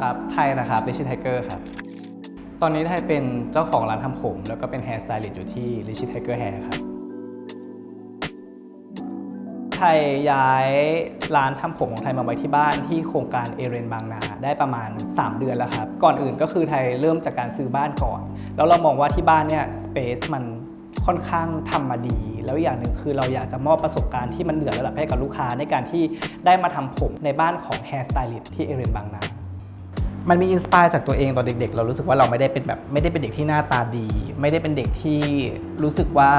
ครับไทยนะครับริชิไทเกอร์ครับ ตอนนี้ไทยเป็นเจ้าของร้านทำผม แล้วก็เป็นแฮร์สไตลิสต์อยู่ที่ริชิไทเกอร์แฮร์ครับ ไทยย้ายร้านทำผมของไทยมาไว้ที่บ้านที่โครงการเอเรนบางนาได้ประมาณ 3 เดือนแล้วครับ ก่อนอื่นก็คือไทยเริ่มจากการซื้อบ้านก่อน แล้วเรามองว่าที่บ้านเนี่ยสเปซมันค่อนข้างทำมาดี แล้วอย่างหนึ่งคือเราอยากจะมอบประสบการณ์ที่มันเหนือระดับให้กับลูกค้าในการที่ได้มาทำผมในบ้านของแฮร์สไตลิสต์ที่เอเรนบางนา มันมีอินสปายจากตัวเองตอนเด็ก ๆ เรารู้สึกว่าเราไม่ได้เป็นแบบไม่ได้เป็นเด็กที่หน้าตาดี ไม่ได้เป็นเด็กที่รู้สึกว่า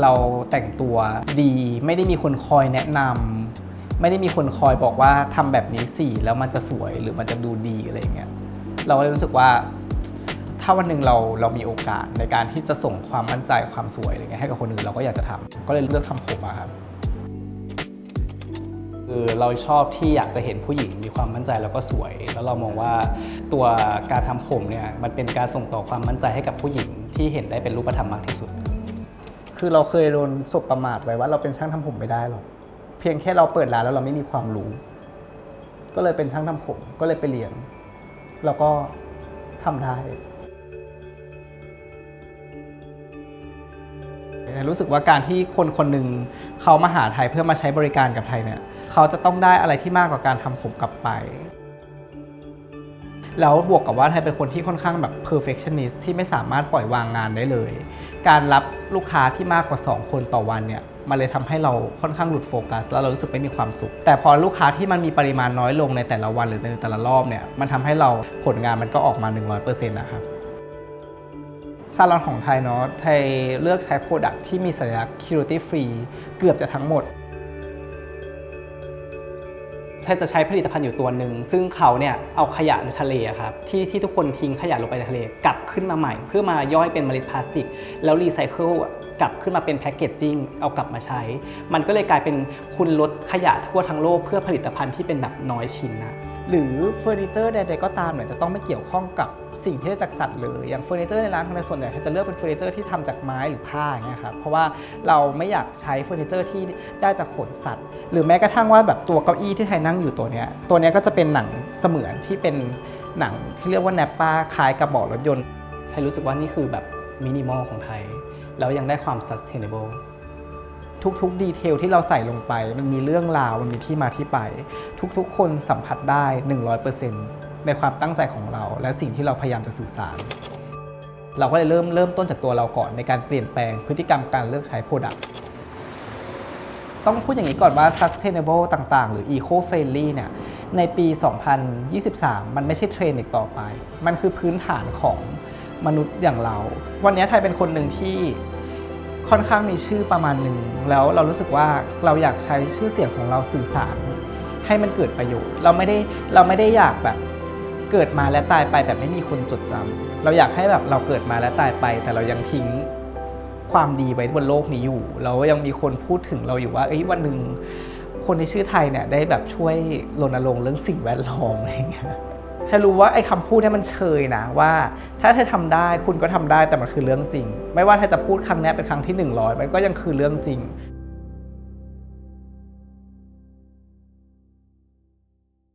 เราแต่งตัวดี ไม่ได้มีคนคอยแนะนำไม่ได้มีคนคอยบอกว่าทำแบบนี้สิแล้วมันจะสวยหรือมันจะดูดีอะไรเงี้ยเราก็เลยรู้สึกว่า ถ้าวันหนึ่งเราเรามีโอกาสในการที่จะส่งความมั่นใจความสวยอะไรเงี้ยให้กับคนอื่นเราก็อยากจะทำก็เลยเลือกทำผมอะครับ คือเราชอบที่อยากจะเห็นผู้หญิงมีความมั่นใจแล้วก็สวย แล้วเรามองว่าตัวการทำผมเนี่ยมันเป็นการส่งต่อความมั่นใจให้กับผู้หญิงที่เห็นได้เป็นรูปธรรมมากที่สุด คือเราเคยโดนสบประมาทไว้ว่าเราเป็นช่างทำผมไม่ได้หรอกเพียงแค่เราเปิดร้านแล้วเราไม่มีความรู้ ก็เลยเป็นช่างทำผมก็เลยไปเรียนแล้วก็ทำได้รู้สึกว่าการที่คนคนหนึ่งเขามาหาไทยเพื่อมาใช้บริการกับไทยเนี่ย เขาจะต้องได้อะไรที่มากกว่าการทำผมกลับไป แล้วบวกกับว่าไทยเป็นคนที่ค่อนข้างแบบ perfectionist ที่ไม่สามารถปล่อยวางงานได้เลย การรับลูกค้าที่มากกว่า 2 คนต่อวันเนี่ยมันเลยทำให้เราค่อนข้างหลุดโฟกัส แล้วเรารู้สึกไม่มีความสุข แต่พอลูกค้าที่มันมีปริมาณน้อยลงในแต่ละวันหรือในแต่ละรอบเนี่ยมันทำให้เราผลงานมันก็ออกมา 100%นะครับซาลอนของไทยเนาะไทยเลือกใช้โปรดักที่มีสัญลักษณ์ cruelty free เกือบจะทั้งหมด จะใช้ผลิตภัณฑ์อยู่ตัวหนึ่งซึ่งเขาเนี่ยเอาขยะในทะเลอะครับที่ที่ทุกคนทิ้งขยะลงไปในทะเลกลับขึ้นมาใหม่ เพื่อมาย่อยเป็นเมล็ดพลาสติก แล้วรีไซเคิล กลับขึ้นมาเป็นแพคเกจจิ้งเอากลับมาใช้ มันก็เลยกลายเป็นคุณลดขยะทั่วทั้งโลกเพื่อผลิตภัณฑ์ที่เป็นแบบน้อยชิ้นนะหรือเฟอร์นิเจอร์ใดๆก็ตามเนี่ยจะต้องไม่เกี่ยวข้องกับสิ่งที่ได้จากสัตว์เลยอย่างเฟอร์นิเจอร์ในร้านของในส่วนใหญ่จะเลือกเป็นเฟอร์นิเจอร์ที่ทำจากไม้หรือผ้าอย่างเงี้ยครับเพราะว่าเราไม่อยากใช้เฟอร์นิเจอร์ที่ได้จากขนสัตว์ หรือแม้กระทั่งว่าแบบตัวเก้าอี้ที่ไทยนั่งอยู่ตัวเนี้ยตัวเนี้ยก็จะเป็นหนังเสมือนที่เป็นหนังที่เรียกว่าแนปป้าคล้ายกับเบาะรถยนต์ไทยรู้สึกว่านี่คือแบบ มินิมอลของไทย แล้วยังได้ความ sustainable ทุกๆดีเทลที่เราใส่ลงไป มันมีเรื่องราว มันมีที่มาที่ไป ทุกๆ คนสัมผัสได้ 100%ในความตั้งใจของเรา และสิ่งที่เราพยายามจะสื่อสาร เราก็เลยเริ่มเริ่มต้นจากตัวเราก่อนในการเปลี่ยนแปลงพฤติกรรมการเลือกใช้โปรดักต์ต้องพูดอย่างนี้ก่อนว่า sustainable ต่างๆ หรือ eco friendly เนี่ย ในปี 2023 มันไม่ใช่เทรนด์อีกต่อไป มันคือพื้นฐานของ มนุษย์อย่างเรา วันนี้ไทยเป็นคนหนึ่งที่ค่อนข้างมีชื่อประมาณหนึ่งแล้วเรารู้สึกว่าเราอยากใช้ชื่อเสียงของเราสื่อสาร ให้มันเกิดประโยชน์ เราไม่ได้เราไม่ได้อยากแบบเกิดมาและตายไปแบบไม่มีคนจดจำเราอยากให้แบบเราเกิดมาและตายไป แต่เรายังทิ้งความดีไว้บนโลกนี้อยู่ เรายังมีคนพูดถึงเราอยู่ว่าเอ้ยวันหนึ่งคนในชื่อไทยเนี่ยได้แบบช่วยรณรงค์เรื่องสิ่งแวดล้อมอะไรอย่างเงี้ย ให้รู้ว่าไอ้คำพูดเนี่ยมันเชยนะว่า ถ้าเธอทำได้คุณก็ทำได้แต่มันคือเรื่องจริง ไม่ว่าเธอจะพูดครั้งนี้เป็นครั้งที่ 100 มันก็ยังคือเรื่องจริง